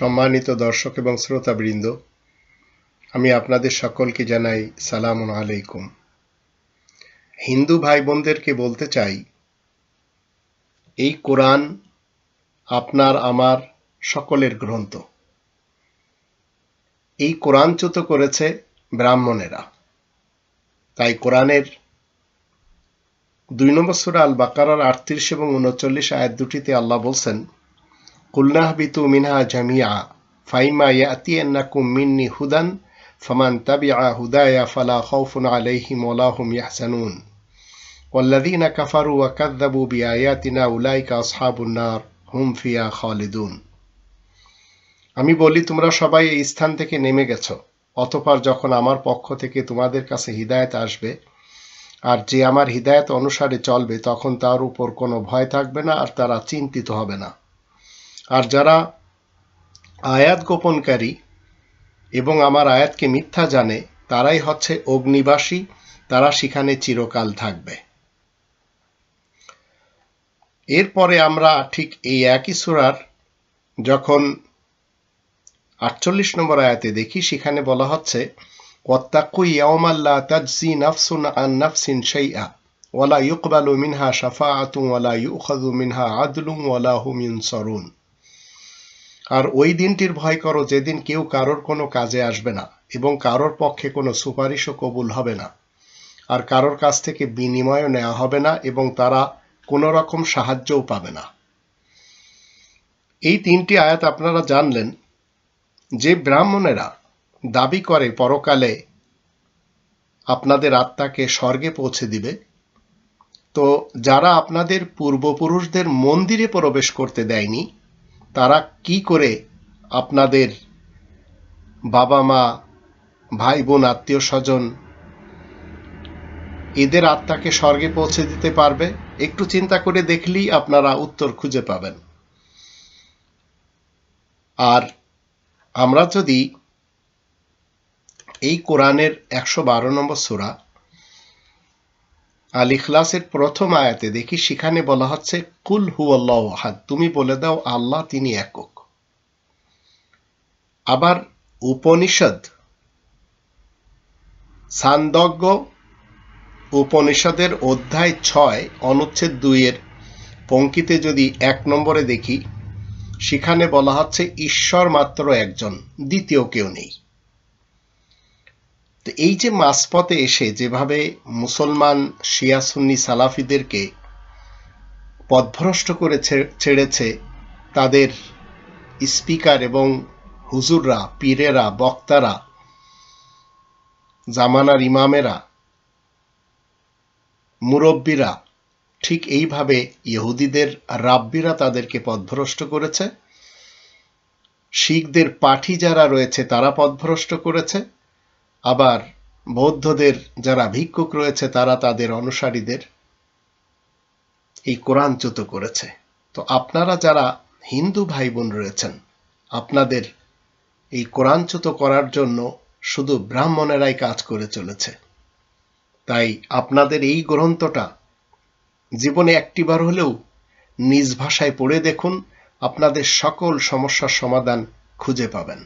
সম্মানিত দর্শক এবং শ্রোতাবৃন্দ, আমি আপনাদের সকলকে জানাই সালাম আলাইকুম। হিন্দু ভাই বোনদেরকে বলতে চাই, এই কোরআন আপনার আমার সকলের গ্রন্থ। এই কোরআনচ্যুত করেছে ব্রাহ্মণেরা। তাই কোরআনের দুই নম্বর সুরা আল বাকারার আটত্রিশ এবং উনচল্লিশ আয়াত দুটিতে আল্লাহ বলছেন কুল্নাহবিতু মিনহা জামিয়া ফাইমা ইয়াতিয়ান্নাকুম মিন্নি হুদান ফামান তাবিআ হুদায়া ফালা খাউফুন আলাইহিম ওয়ালা হুম ইয়াহজানুন والذين كفروا وكذبوا بآياتنا أولئك أصحاب النار হুম ফিয়া খালিদুন আমি বলি তোমরা সবাই এই স্থান থেকে নেমে গেছো অতপর যখন আমার পক্ষ থেকে তোমাদের কাছে হিদায়ত আসবে আর যে আমার হিদায়ত অনুসারে চলবে তখন তার উপর কোনো ভয় থাকবে না আর তারা চিন্তিত হবে না আর যারা আয়াত গোপনকারী এবং আমার আয়াতকে মিথ্যা জানে, তারাই হচ্ছে অগ্নিবাসী, তারা সেখানে চিরকাল থাকবে। এরপরে আমরা ঠিক এই একই সুরার যখন আটচল্লিশ নম্বর আয়াতে দেখি, সেখানে বলা হচ্ছে, ওয়াত্তাকু ইয়াউমাল্লা তাজজি নাফসুন আন নাফসিন শাইআ, ওয়ালা ইউকবালু মিনহা শাফাআতুন ওয়ালা ইউখাযু মিনহা আদলুন ওয়ালা হুম ইউনসারুন। আর ওই দিনটির ভয় করো, যেদিন কেউ কারোর কোনো কাজে আসবে না এবং কারোর পক্ষে কোনো সুপারিশও কবুল হবে না। আর কারোর কাছ থেকে বিনিময়ও নেওয়া হবে না এবং তারা কোনো রকম সাহায্যও পাবে না। এই তিনটি আয়াত আপনারা জানলেন যে ব্রাহ্মণেরা দাবি করে পরকালে আপনাদের আত্মাকে স্বর্গে পৌঁছে দিবে। তো যারা আপনাদের পূর্বপুরুষদের মন্দিরে প্রবেশ করতে দেয়নি তারা কি করে আপনাদের বাবা মা ভাই বোন আত্মীয় স্বজন এদের আত্মাকে স্বর্গে পৌঁছে দিতে পারবে? একটু চিন্তা করে দেখলেই আপনারা উত্তর খুঁজে পাবেন। আর আমরা যদি এই কোরআনের একশো বারো নম্বর সুরা আল ইখলাসের প্রথম আয়াতে দেখি সেখানে বলা হচ্ছে, কুল হু আল্লাহ হাদ তুমি বলে দাও, আল্লাহ তিনি একক আবার উপনিষদ সান্দজ্ঞ উপনিষদের অধ্যায় ছয়, অনুচ্ছেদ দুইয়ের পঙ্কিতে যদি এক নম্বরে দেখি, সেখানে বলা হচ্ছে, ঈশ্বর মাত্র একজন, দ্বিতীয় কেউ নেই তো এই যে মাঝপথে এসে যেভাবে মুসলমান শিয়া সুন্নি সালাফিদেরকে পথভ্রষ্ট করে ছেড়েছে, তাদের স্পিকার এবং হুজুররা, পীরেরা, বক্তারা, জামানার ইমামেরা, মুরব্বীরা, ঠিক এইভাবে ইহুদিদের রাব্বিরা তাদেরকে পথভ্রষ্ট করেছে। শিখদের পাঠি যারা রয়েছে তারা পথভ্রষ্ট করেছে। আবার বৌদ্ধদের যারা ভিক্ষুক রয়েছে, তারা তাদের অনুসারীদের এই কোরআনচ্যুত করেছে। তো আপনারা যারা হিন্দু ভাই বোন রয়েছেন, আপনাদের এই কোরআনচ্যুত করার জন্য শুধু ব্রাহ্মণেরাই কাজ করে চলেছে। তাই আপনাদের এই গ্রন্থটা জীবনে একটিবার হলেও নিজ ভাষায় পড়ে দেখুন, আপনাদের সকল সমস্যার সমাধান খুঁজে পাবেন।